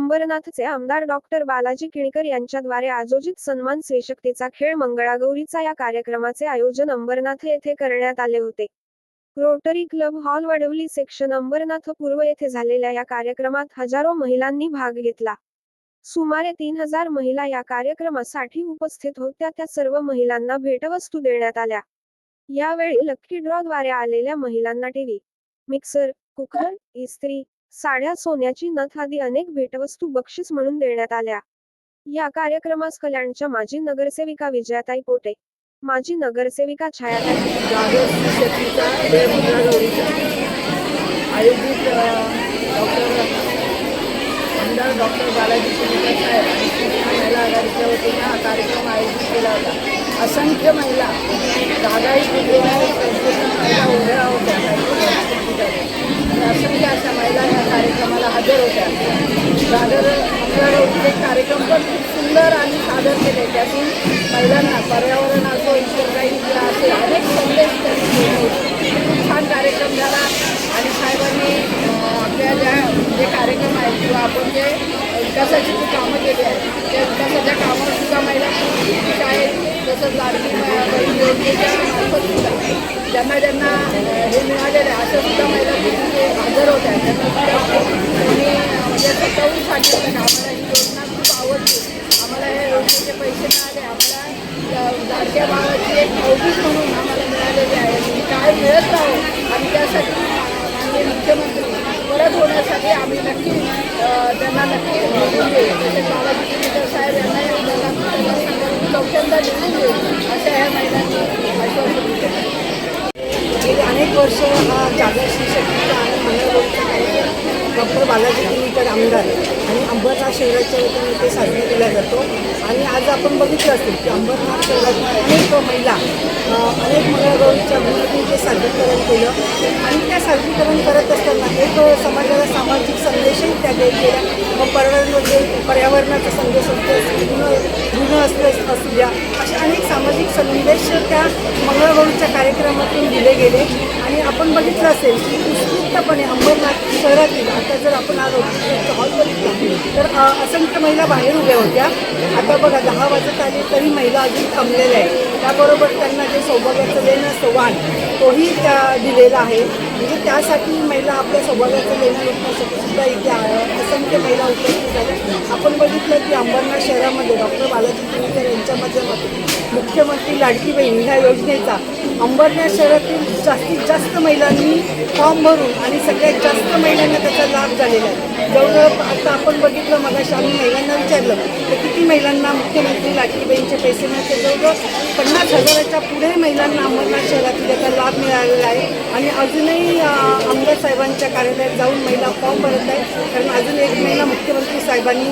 अंबरनाथचे आमदार डॉक्टर बालाजी किणकर यांच्याद्वारे आयोजित सन्मान स्त्रीशक्तीचा खेळ मंगळागौरीचा या कार्यक्रमाचे आयोजन अंबरनाथ येथे करण्यात आले होते. Rotary Club hall Vadavali section Ambernath पूर्व येथे झालेल्या या कार्यक्रमात हजारो महिलांनी भाग घेतला. सुमारे तीन हजार महिला या कार्यक्रमासाठी उपस्थित होत्या त्या सर्व महिलांना भेटवस्तू देण्यात आल्या. यावेळी लक्की ड्रॉद्वारे आलेल्या महिलांना टीव्ही मिक्सर कुकर इस्त्री साड्या सोन्याची नथ आदी अनेक भेटवस्तू बक्षीस म्हणून देण्यात आल्या. या कार्यक्रमास कल्याणच्या माजी नगरसेविका विजयाताई पोटे माजी नगरसेविका छायाताई शेतीचा आयोजित डॉक्टर आमदार डॉक्टर बालाजी साहेब आणि महिला आघाडीच्या हा कार्यक्रम आयोजित केला होता. असंख्य महिला जागाही महिला उभ्या होत्या. आणि अशा महिला या कार्यक्रमाला हजर होत्या. जागर मंगळागौरीचे कार्यक्रम पण खूप सुंदर आणि सादर केले त्यातून महिलांना पर्यावरण असो इतर असे अनेक संदेश त्यांनी खूप छान कार्यक्रम झाला. आणि साहेबांनी आपल्या ज्या जे कार्यक्रम आहेत किंवा आपण जे विकासाची जी कामं केली आहेत त्या विकासाच्या कामावर सुद्धा महिला आहेत लाडकी ब- बहीण योजनेच्या मार्फत सुद्धा ज्यांना ज्यांना अं, हे मिळालेलं आहे अशा सुद्धा महिला तिथे हजर होत्या त्यांना सुद्धा त्यांनी म्हणजे स्वतःहून सांगितलं का आम्हाला ही योजना खूप आवडली. आम्हाला या योजनेचे पैसे मिळाले आम्हाला या लाडक्या भावाची एक अवधीच म्हणून आम्हाला मिळालेली आहे. म्हणजे काय मिळत राहो आणि त्यासाठी माननीय मुख्यमंत्री परत होण्यासाठी आम्ही नक्की त्यांना नक्की निवडून देऊ तसेच बालाजी कुलकर्णी साहेब यांनाही त्यांना देऊ ह्या महिलांनी आश्वासन गेली अनेक वर्ष हा जागर शक्तीचा आणि मंगळगौरीचा कार्यक्रम डॉक्टर बालाजी किनीकर आमदार. आणि अंबरनाथ शहराच्या वतीने ते साजरा केला जातो. आणि आज आपण बघितलं असेल की अंबरनाथ शहरातील अनेक महिला अनेक मंगळगौरीच्या भूमीतून ते सादरीकरण केलं. आणि त्या सादरीकरण करत असताना एक समाजाला सामाजिक संदेशही त्या देत गेल्या. मग पर्यावरण म्हणजे पर्यावरणाचा संदेश असतो ऋण ऋण असले असू द्या. असे अनेक सामाजिक संदेश त्या मंगळगौरीच्या कार्यक्रमातून दिले गेले. आणि आपण बघितलं असेल की उत्स्फूर्तपणे अंबरनाथ शहरातील आता जर आपण आलो हॉल बघितला तर असंख्य महिला बाहेर उभ्या होत्या. आता बघा दहा वाजत आले तरी महिला अजून थांबलेल्या आहेत. त्याबरोबर त्यांना जे सौभाग्याचं देणं असतं वाण तोही त्या दिलेला आहे. म्हणजे त्यासाठी महिला आपल्या सौभाग्याचं देणं सुद्धा इथे आ- महिला उपस्थित झाल्या. आपण बघितलं की अंबरनाथ शहरामध्ये डॉक्टर बालाजी कुलकर्णी यांच्या माध्यमातून मुख्यमंत्री लाडकी बहीण ह्या योजनेचा अंबरनाथ शहरातील जास्तीत जास्त महिलांनी फॉर्म भरून आणि सगळ्यात जास्त महिलांना त्याचा लाभ झालेला आहे. जवळजवळ आता आपण बघितलं मग आम्ही महिलांना विचारलं तर किती महिलांना मुख्यमंत्री लाडकी पैसे मिळते जवळजवळ पन्नास हजाराच्या पुढे महिलांना अंबरनाथ शहरातील त्याचा लाभ मिळालेला आहे. आणि अजूनही आमदार साहेबांच्या कार्यालयात जाऊन महिला फॉर्म भरत आहे कारण अजून एक महिला मुख्यमंत्री साहेबांनी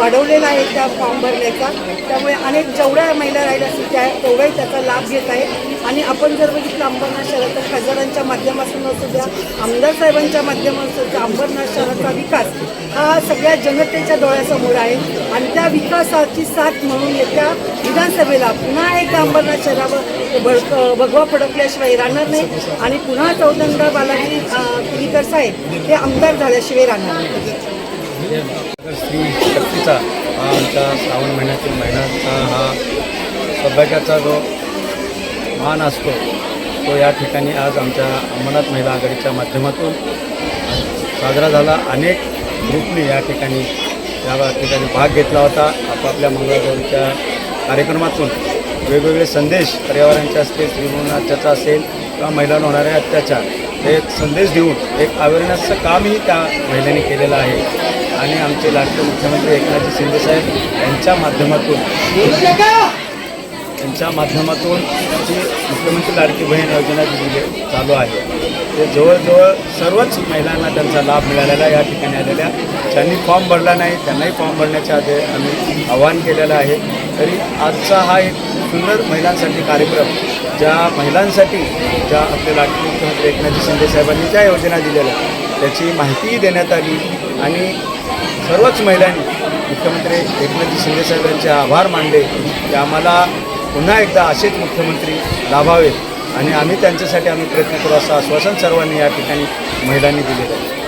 वाढवलेला आहे त्या फॉर्म भरण्याचा. त्यामुळे अनेक जेवढ्या महिला राहिल्या असतील त्या तेवढाही त्याचा लाभ घेत आहे आणि आपण जर बघितलं अंबरनाथ शहरात तर खासदारांच्या माध्यमातून असू द्या आमदार साहेबांच्या माध्यमातून द्या अंबरनाथ शहराचा विकास हा सगळ्या जनतेच्या डोळ्यासमोर आहे. आणि त्या विकासाची साथ म्हणून येत्या विधानसभेला पुन्हा एकदा अंबरनाथ शहरावर भडक भगवा फडकल्याशिवाय राहणार नाही. आणि पुन्हा चौदंडा बालाजी कुलीकर साहेब हे आमदार झाल्याशिवाय राहणार नाही. स्त्री शक्तीचा हा आमच्या श्रावण महिन्यातील महिन्याचा हा सौभाग्याचा जो मान असतो. तो या ठिकाणी आज आमच्या अंमरनाथ महिला आघाडीच्या माध्यमातून साजरा झाला. अनेक ग्रुपने या ठिकाणी या ठिकाणी भाग घेतला होता. आपापल्या मंगळागौरीच्या कार्यक्रमातून वेगवेगळे संदेश पर्यावरणाचे असतील स्त्रीभ्रूणात्याचा असेल किंवा महिलांवर होणारे अत्याचार हे एक संदेश देऊन एक अवेअरनेसचं कामही त्या महिलेने केलेलं आहे. आणि आमचे लाडके मुख्यमंत्री एकनाथजी शिंदेसाहेब यांच्या माध्यमातून यांच्या माध्यमातून जी मुख्यमंत्री लाडकी बहीण योजना जी दिली चालू आहे ते जवळजवळ सर्वच महिलांना त्यांचा लाभ मिळालेला या ठिकाणी आलेल्या ज्यांनी फॉर्म भरला नाही त्यांनाही फॉर्म भरण्याच्या आधी आम्ही आवाहन केलेलं आहे. तरी आजचा हा एक सुंदर महिलांसाठी कार्यक्रम ज्या महिलांसाठी ज्या आपल्या लाडकी मुख्यमंत्री एकनाथजी शिंदेसाहेबांनी ज्या योजना दिलेल्या त्याची माहितीही देण्यात आली आणि सर्वच महिलांनी मुख्यमंत्री एकनाथजी शिंदेसाहेब यांचे आभार मानले की आम्हाला पुन्हा एकदा असेच मुख्यमंत्री लाभावेत. आणि आम्ही त्यांच्यासाठी आम्ही प्रयत्न करू असं आश्वासन सर्वांनी या ठिकाणी महिलांनी दिलेलं आहे.